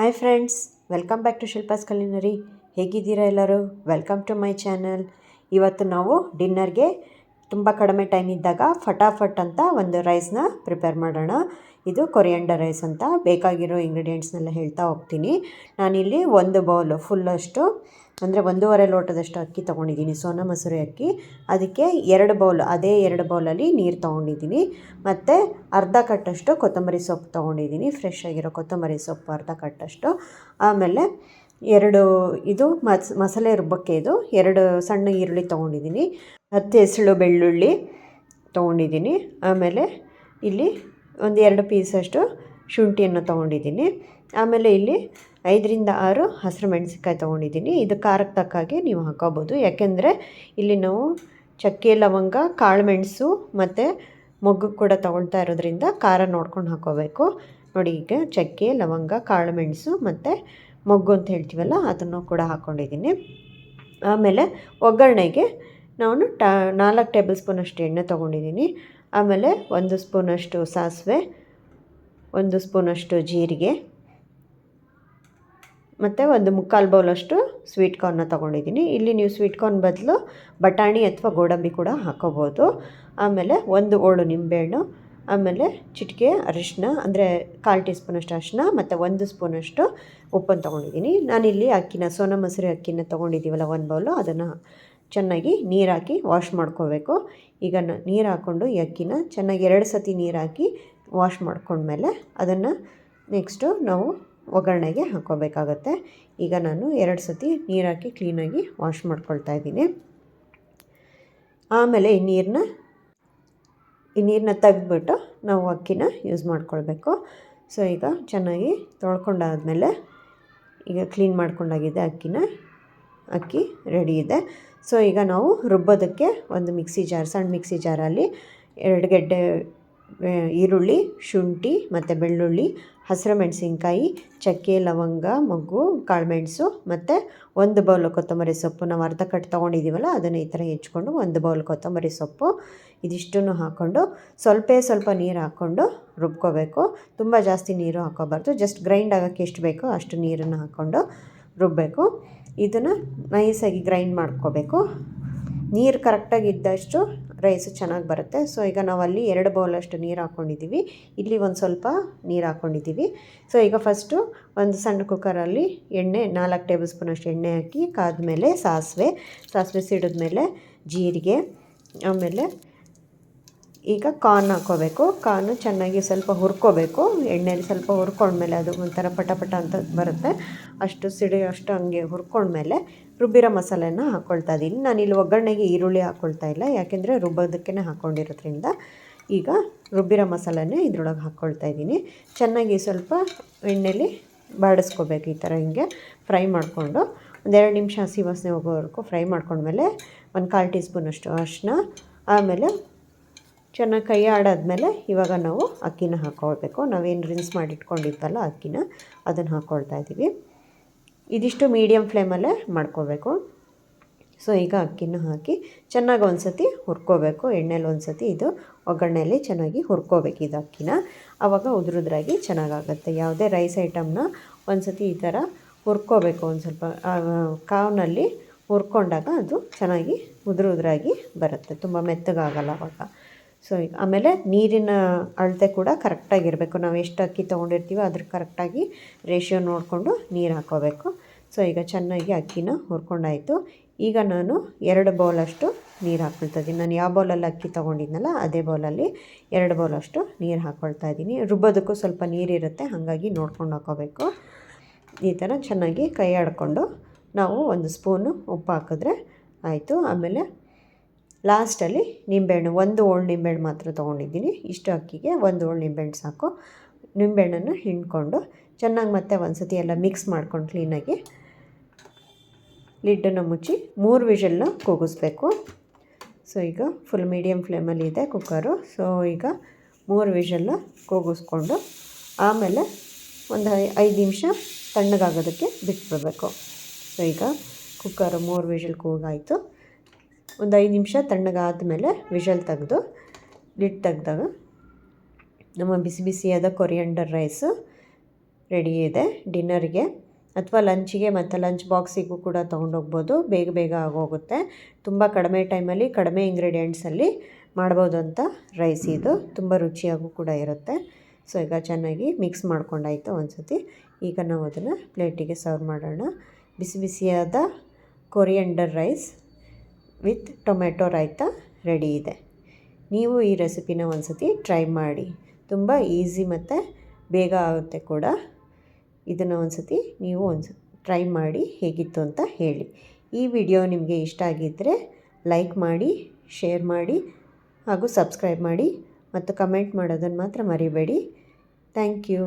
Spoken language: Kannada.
Hi friends welcome back to Shilpa's culinary ಹೇಗಿದ್ದೀರಾ ಎಲ್ಲರೂ? ವೆಲ್ಕಮ್ ಟು ಮೈ ಚಾನಲ್ ಇವತ್ತು ನಾವು ಡಿನ್ನರ್ಗೆ ತುಂಬ ಕಡಿಮೆ ಟೈಮ್ ಇದ್ದಾಗ ಫಟಾಫಟ್ ಅಂತ ಒಂದು ರೈಸ್ನ ಪ್ರಿಪೇರ್ ಮಾಡೋಣ. ಇದು ಕೊರಿಯಂಡರ್ ರೈಸ್ ಅಂತ ಬೇಕಾಗಿರೋ ಇಂಗ್ರೀಡಿಯೆಂಟ್ಸ್ನೆಲ್ಲ ಹೇಳ್ತಾ ಹೋಗ್ತೀನಿ. ನಾನಿಲ್ಲಿ ಒಂದು ಬೌಲು ಫುಲ್ಲಷ್ಟು ಅಂದರೆ ಒಂದೂವರೆ ಲೋಟದಷ್ಟು ಅಕ್ಕಿ ತೊಗೊಂಡಿದ್ದೀನಿ, ಸೋನಾ ಮಸೂರಿ ಅಕ್ಕಿ. ಅದಕ್ಕೆ ಎರಡು ಬೌಲ್, ಅದೇ ಎರಡು ಬೌಲಲ್ಲಿ ನೀರು ತೊಗೊಂಡಿದ್ದೀನಿ. ಮತ್ತು ಅರ್ಧ ಕಟ್ಟಷ್ಟು ಕೊತ್ತಂಬರಿ ಸೊಪ್ಪು ತೊಗೊಂಡಿದ್ದೀನಿ ಫ್ರೆಶ್ ಆಗಿರೋ ಕೊತ್ತಂಬರಿ ಸೊಪ್ಪು ಅರ್ಧ ಕಟ್ಟಷ್ಟು. ಆಮೇಲೆ ಎರಡು, ಇದು ಮಸ್, ಮಸಾಲೆ ರುಬ್ಬಕ್ಕೆ ಇದು ಎರಡು ಸಣ್ಣ ಈರುಳ್ಳಿ ತೊಗೊಂಡಿದ್ದೀನಿ. ಹತ್ತು ಹೆಸಳು ಬೆಳ್ಳುಳ್ಳಿ ತೊಗೊಂಡಿದ್ದೀನಿ. ಆಮೇಲೆ ಇಲ್ಲಿ ಒಂದು ಎರಡು ಪೀಸಷ್ಟು ಶುಂಠಿಯನ್ನು ತೊಗೊಂಡಿದ್ದೀನಿ. ಆಮೇಲೆ ಇಲ್ಲಿ ಐದರಿಂದ ಆರು ಹಸಿರು ಮೆಣಸಿನ್ಕಾಯಿ ತೊಗೊಂಡಿದ್ದೀನಿ. ಇದು ಖಾರಕ್ಕೆ ತಕ್ಕಾಗೆ ನೀವು ಹಾಕೋಬೋದು. ಯಾಕೆಂದರೆ ಇಲ್ಲಿ ನಾವು ಚಕ್ಕೆ, ಲವಂಗ ಕಾಳುಮೆಣಸು ಮತ್ತು ಮೊಗ್ಗು ಕೂಡ ತೊಗೊಳ್ತಾ ಇರೋದ್ರಿಂದ ಖಾರ ನೋಡ್ಕೊಂಡು ಹಾಕೋಬೇಕು. ನೋಡಿ ಈಗ ಚಕ್ಕೆ, ಲವಂಗ ಕಾಳುಮೆಣಸು ಮತ್ತು ಮೊಗ್ಗು ಅಂತ ಹೇಳ್ತೀವಲ್ಲ ಅದನ್ನು ಕೂಡ ಹಾಕ್ಕೊಂಡಿದ್ದೀನಿ ಆಮೇಲೆ ಒಗ್ಗರಣೆಗೆ ನಾನು ಟಾ ನಾಲ್ಕು ಟೇಬಲ್ ಸ್ಪೂನಷ್ಟು ಎಣ್ಣೆ ತೊಗೊಂಡಿದ್ದೀನಿ. ಆಮೇಲೆ ಒಂದು ಸ್ಪೂನಷ್ಟು ಸಾಸಿವೆ, ಒಂದು ಸ್ಪೂನಷ್ಟು ಜೀರಿಗೆ ಮತ್ತು ಒಂದು ಮುಕ್ಕಾಲು ಬೌಲಷ್ಟು ಸ್ವೀಟ್ ಕಾರ್ನ ತೊಗೊಂಡಿದ್ದೀನಿ. ಇಲ್ಲಿ ನೀವು ಸ್ವೀಟ್ ಕಾರ್ನ್ ಬದಲು ಬಟಾಣಿ ಅಥವಾ ಗೋಡಂಬಿ ಕೂಡ ಹಾಕೋಬೋದು. ಆಮೇಲೆ ಒಂದು ಓಳು ನಿಂಬೆಹಣ್ಣು, ಆಮೇಲೆ ಚಿಟಿಕೆ ಅರಿಶಿನ ಅಂದರೆ ಕಾಲು ಟೀ ಸ್ಪೂನಷ್ಟು ಅರಿಶಿನ ಮತ್ತು ಒಂದು ಸ್ಪೂನಷ್ಟು ಉಪ್ಪನ್ನು ತೊಗೊಂಡಿದ್ದೀನಿ. ನಾನಿಲ್ಲಿ ಅಕ್ಕಿನ, ಸೋನಾ ಮಸೂರಿ ಅಕ್ಕಿನ ತೊಗೊಂಡಿದ್ದೀವಲ್ಲ ಒಂದು ಬೌಲು ಅದನ್ನು ಚೆನ್ನಾಗಿ ನೀರಾಕಿ ವಾಶ್ ಮಾಡ್ಕೋಬೇಕು. ಈಗ ನೀರು ಹಾಕ್ಕೊಂಡು ಈ ಅಕ್ಕಿನ ಚೆನ್ನಾಗಿ ಎರಡು ಸತಿ ನೀರಾಕಿ ವಾಶ್ ಮಾಡ್ಕೊಂಡ್ಮೇಲೆ ಅದನ್ನು ನೆಕ್ಸ್ಟು ನಾವು ಒಗ್ಗರಣೆಗೆ ಹಾಕೋಬೇಕಾಗತ್ತೆ ಈಗ ನಾನು ಎರಡು ಸತಿ ನೀರಾಕಿ ಕ್ಲೀನಾಗಿ ವಾಶ್ ಮಾಡ್ಕೊಳ್ತಾ ಇದ್ದೀನಿ. ಆಮೇಲೆ ಈ ನೀರನ್ನ ಈ ನೀರನ್ನ ತೆಗೆದ್ಬಿಟ್ಟು ನಾವು ಅಕ್ಕಿನ ಯೂಸ್ ಮಾಡ್ಕೊಳ್ಬೇಕು. ಸೊ ಈಗ ಚೆನ್ನಾಗಿ ತೊಳ್ಕೊಂಡಾದಮೇಲೆ ಈಗ ಕ್ಲೀನ್ ಮಾಡ್ಕೊಂಡಾಗಿದೆ ಅಕ್ಕಿನ, ಅಕ್ಕಿ ರೆಡಿ ಇದೆ. ಸೊ ಈಗ ನಾವು ರುಬ್ಬೋದಕ್ಕೆ ಒಂದು ಮಿಕ್ಸಿ ಜಾರ್, ಸಣ್ಣ ಮಿಕ್ಸಿ ಜಾರಲ್ಲಿ ಎರಡು ಗೆಡ್ಡೆ ಈರುಳ್ಳಿ, ಶುಂಠಿ ಮತ್ತು ಬೆಳ್ಳುಳ್ಳಿ, ಹಸಿರು ಮೆಣಸಿನ್ಕಾಯಿ, ಚಕ್ಕೆ, ಲವಂಗ, ಮೊಗ್ಗು ಕಾಳುಮೆಣಸು ಮತ್ತು ಒಂದು ಬೌಲ್ ಕೊತ್ತಂಬರಿ ಸೊಪ್ಪು. ನಾವು ಅರ್ಧ ಕಟ್ ತೊಗೊಂಡಿದ್ದೀವಲ್ಲ ಅದನ್ನು ಈ ಥರ ಹೆಚ್ಕೊಂಡು ಒಂದು ಬೌಲ್ ಕೊತ್ತಂಬರಿ ಸೊಪ್ಪು ಇದಿಷ್ಟನ್ನು ಹಾಕ್ಕೊಂಡು ಸ್ವಲ್ಪ ಸ್ವಲ್ಪ ನೀರು ಹಾಕ್ಕೊಂಡು ರುಬ್ಕೋಬೇಕು. ತುಂಬ ಜಾಸ್ತಿ ನೀರು ಹಾಕೋಬಾರ್ದು ಜಸ್ಟ್ ಗ್ರೈಂಡ್ ಆಗೋಕ್ಕೆ ಎಷ್ಟು ಬೇಕೋ ಅಷ್ಟು ನೀರನ್ನು ಹಾಕ್ಕೊಂಡು ರುಬ್ಬಬೇಕು ಇದನ್ನು ನೈಸಾಗಿ ಗ್ರೈಂಡ್ ಮಾಡ್ಕೋಬೇಕು. ನೀರು ಕರೆಕ್ಟಾಗಿ ಇದ್ದಷ್ಟು ರೈಸು ಚೆನ್ನಾಗಿ ಬರುತ್ತೆ. ಸೊ ಈಗ ನಾವು ಅಲ್ಲಿ ಎರಡು ಬೌಲಷ್ಟು ನೀರು ಹಾಕ್ಕೊಂಡಿದ್ದೀವಿ ಇಲ್ಲಿ ಒಂದು ಸ್ವಲ್ಪ ನೀರು ಹಾಕ್ಕೊಂಡಿದ್ದೀವಿ ಸೊ ಈಗ ಫಸ್ಟು ಒಂದು ಸಣ್ಣ ಕುಕ್ಕರಲ್ಲಿ ಎಣ್ಣೆ, ನಾಲ್ಕು ಟೇಬಲ್ ಸ್ಪೂನಷ್ಟು ಎಣ್ಣೆ ಹಾಕಿ ಕಾದ್ಮೇಲೆ ಸಾಸಿವೆ. ಸಾಸಿವೆ ಸಿಡಿದ್ಮೇಲೆ ಜೀರಿಗೆ, ಆಮೇಲೆ ಈಗ ಕಾರ್ನ್ ಹಾಕ್ಕೋಬೇಕು ಕಾರ್ನ್ ಚೆನ್ನಾಗಿ ಸ್ವಲ್ಪ ಹುರ್ಕೋಬೇಕು. ಎಣ್ಣೆಯಲ್ಲಿ ಸ್ವಲ್ಪ ಹುರ್ಕೊಂಡ್ಮೇಲೆ ಅದು ಒಂಥರ ಪಟ ಪಟ ಅಂತ ಬರುತ್ತೆ. ಅಷ್ಟು ಸಿಡಿ, ಅಷ್ಟು ಹಂಗೆ ಹುರ್ಕೊಂಡ್ಮೇಲೆ ರುಬ್ಬಿರೋ ಮಸಾಲೆನ ಹಾಕ್ಕೊಳ್ತಾ ಇದ್ದೀನಿ ನಾನು ಇಲ್ಲಿ ಒಗ್ಗರಣೆಗೆ ಈರುಳ್ಳಿ ಹಾಕ್ಕೊಳ್ತಾ ಇಲ್ಲ, ಯಾಕೆಂದರೆ ರುಬ್ಬೋದಕ್ಕೆ ಹಾಕ್ಕೊಂಡಿರೋದ್ರಿಂದ ಈಗ ರುಬ್ಬಿರೋ ಮಸಾಲೆನೇ ಇದ್ರೊಳಗೆ ಹಾಕ್ಕೊಳ್ತಾ ಇದ್ದೀನಿ ಚೆನ್ನಾಗಿ ಸ್ವಲ್ಪ ಎಣ್ಣೆಲಿ ಬಾಡಿಸ್ಕೋಬೇಕು ಈ ಥರ ಹಿಂಗೆ ಫ್ರೈ ಮಾಡಿಕೊಂಡು. ಒಂದೆರಡು ನಿಮಿಷ ಹಸಿ ವಾಸನೆ ಹೋಗೋವರೆಗೂ ಫ್ರೈ ಮಾಡ್ಕೊಂಡ್ಮೇಲೆ ಒಂದು ಕಾಲು ಟೀ ಸ್ಪೂನಷ್ಟು ಅರಿಶಿನ ಆಮೇಲೆ ಚೆನ್ನಾಗಿ ಕೈ ಆಡಾದ್ಮೇಲೆ ಇವಾಗ ನಾವು ಅಕ್ಕಿನ ಹಾಕ್ಕೊಳ್ಬೇಕು ನಾವೇನು ರಿನ್ಸ್ ಮಾಡಿಟ್ಕೊಂಡಿದ್ವಲ್ಲ ಅಕ್ಕಿನ, ಅದನ್ನು ಹಾಕ್ಕೊಳ್ತಾ ಇದ್ದೀವಿ ಇದಿಷ್ಟು ಮೀಡಿಯಮ್ ಫ್ಲೇಮಲ್ಲೇ ಮಾಡ್ಕೋಬೇಕು. ಸೊ ಈಗ ಅಕ್ಕಿನ ಹಾಕಿ ಚೆನ್ನಾಗಿ ಒಂದು ಸತಿ ಹುರ್ಕೋಬೇಕು. ಎಣ್ಣೆಲಿ ಒಂದು ಸತಿ ಇದು ಒಗ್ಗರಣೆಯಲ್ಲಿ ಚೆನ್ನಾಗಿ ಹುರ್ಕೋಬೇಕು ಇದು ಅಕ್ಕಿನ. ಆವಾಗ ಉದುರುದ್ರಾಗಿ ಚೆನ್ನಾಗಾಗುತ್ತೆ. ಯಾವುದೇ ರೈಸ್ ಐಟಮ್ನ ಒಂದು ಸತಿ ಈ ಥರ ಹುರ್ಕೋಬೇಕು ಒಂದು ಸ್ವಲ್ಪ. ಕಾವ್ನಲ್ಲಿ ಹುರ್ಕೊಂಡಾಗ ಅದು ಚೆನ್ನಾಗಿ ಉದುರುದ್ರಾಗಿ ಬರುತ್ತೆ. ತುಂಬ ಮೆತ್ತಗಾಗಲ್ಲ ಅವಾಗ. ಸೊ ಆಮೇಲೆ ನೀರಿನ ಅಳತೆ ಕೂಡ ಕರೆಕ್ಟಾಗಿರಬೇಕು. ನಾವು ಎಷ್ಟು ಅಕ್ಕಿ ತೊಗೊಂಡಿರ್ತೀವೋ ಅದ್ರ ಕರೆಕ್ಟಾಗಿ ರೇಷಿಯೋ ನೋಡಿಕೊಂಡು ನೀರು ಹಾಕೋಬೇಕು. ಸೊ ಈಗ ಚೆನ್ನಾಗಿ ಅಕ್ಕಿನ ಹುರ್ಕೊಂಡಾಯಿತು. ಈಗ ನಾನು ಎರಡು ಬೌಲಷ್ಟು ನೀರು ಹಾಕ್ಕೊಳ್ತಾ ಇದ್ದೀನಿ. ನಾನು ಯಾವ ಬೌಲಲ್ಲಿ ಅಕ್ಕಿ ತೊಗೊಂಡಿದ್ನಲ್ಲ, ಅದೇ ಬೌಲಲ್ಲಿ ಎರಡು ಬೌಲಷ್ಟು ನೀರು ಹಾಕ್ಕೊಳ್ತಾ ಇದ್ದೀನಿ. ರುಬ್ಬೋದಕ್ಕೂ ಸ್ವಲ್ಪ ನೀರಿರುತ್ತೆ ಹಾಗಾಗಿ ನೋಡ್ಕೊಂಡು ಹಾಕೋಬೇಕು. ಈ ಥರ ಚೆನ್ನಾಗಿ ಕೈ ಆಡಿಕೊಂಡು ನಾವು ಒಂದು ಸ್ಪೂನು ಉಪ್ಪು ಹಾಕಿದ್ರೆ ಆಯಿತು. ಆಮೇಲೆ ಲಾಸ್ಟಲ್ಲಿ ನಿಂಬೆಹಣ್ಣು, ಒಂದು ಓಳು ನಿಂಬೆಹಣ್ಣು ಮಾತ್ರ ತೊಗೊಂಡಿದ್ದೀನಿ. ಇಷ್ಟು ಅಕ್ಕಿಗೆ ಒಂದು ಓಳು ನಿಂಬೆಹಣ್ಣು ಸಾಕು. ನಿಂಬೆಹಣ್ಣನ್ನು ಹಿಂಡ್ಕೊಂಡು ಚೆನ್ನಾಗಿ ಮತ್ತೆ ಒಂದು ಸತಿ ಎಲ್ಲ ಮಿಕ್ಸ್ ಮಾಡ್ಕೊಂಡು ಕ್ಲೀನಾಗಿ ಲಿಡ್ಡನ್ನು ಮುಚ್ಚಿ ಮೂರು ವಿಷಲ್ನ ಕೂಗಿಸ್ಬೇಕು. ಸೊ, ಈಗ ಫುಲ್ ಮೀಡಿಯಮ್ ಫ್ಲೇಮಲ್ಲಿ ಇದೆ ಕುಕ್ಕರು ಸೊ ಈಗ ಮೂರು ವಿಷಲ್ನ ಕೂಗಿಸ್ಕೊಂಡು ಆಮೇಲೆ ಒಂದು ಐದು ನಿಮಿಷ ತಣ್ಣಗಾಗೋದಕ್ಕೆ ಬಿಟ್ಬಿಡಬೇಕು. ಸೊ ಈಗ ಕುಕ್ಕರು ಮೂರು ವಿಷಲ್ ಕೂಗಾಯಿತು. ಒಂದು ಐದು ನಿಮಿಷ ತಣ್ಣಗಾದಮೇಲೆ ವಿಷಲ್ ತೆಗೆದು, ಲಿಡ್ ತೆಗೆದಾಗ ನಮ್ಮ ಬಿಸಿ ಬಿಸಿಯಾದ ಕೊರಿಯಂಡರ್ ರೈಸು ರೆಡಿ ಇದೆ. ಡಿನ್ನರ್ಗೆ ಅಥವಾ ಲಂಚಿಗೆ ಮತ್ತು ಲಂಚ್ ಬಾಕ್ಸಿಗೂ ಕೂಡ ತೊಗೊಂಡೋಗ್ಬೋದು. ಬೇಗ ಬೇಗ ಆಗೋಗುತ್ತೆ. ತುಂಬ ಕಡಿಮೆ ಟೈಮಲ್ಲಿ, ಕಡಿಮೆ ಇಂಗ್ರೀಡಿಯೆಂಟ್ಸಲ್ಲಿ ಮಾಡ್ಬೋದು ಅಂತ ರೈಸ್ ಇದು. ತುಂಬ ರುಚಿಯಾಗೂ ಕೂಡ ಇರುತ್ತೆ. ಸೊ, ಈಗ ಚೆನ್ನಾಗಿ ಮಿಕ್ಸ್ ಮಾಡ್ಕೊಂಡಾಯಿತು ಒಂದು ಸತಿ ಈಗ ನಾವು ಅದನ್ನು ಪ್ಲೇಟಿಗೆ ಸರ್ವ್ ಮಾಡೋಣ. ಬಿಸಿ ಬಿಸಿಯಾದ coriander rice with tomato raita ready ಇದೆ. ನೀವು ಈ ರೆಸಿಪಿನ ಒಂದು ಸತಿ ಟ್ರೈ ಮಾಡಿ. ತುಂಬ ಈಸಿ ಮತ್ತು ಬೇಗ ಆಗುತ್ತೆ ಕೂಡ. ಇದನ್ನು ಒಂದು ಸತಿ ನೀವು ಒಂದು ಟ್ರೈ ಮಾಡಿ ಹೇಗಿತ್ತು ಅಂತ ಹೇಳಿ. ಈ ವಿಡಿಯೋ ನಿಮಗೆ ಇಷ್ಟ ಆಗಿದ್ದರೆ ಲೈಕ್ ಮಾಡಿ, ಶೇರ್ ಮಾಡಿ ಹಾಗೂ ಸಬ್ಸ್ಕ್ರೈಬ್ ಮಾಡಿ ಮತ್ತು ಕಮೆಂಟ್ ಮಾಡೋದನ್ನು ಮಾತ್ರ ಮರಿಬೇಡಿ. Thank you.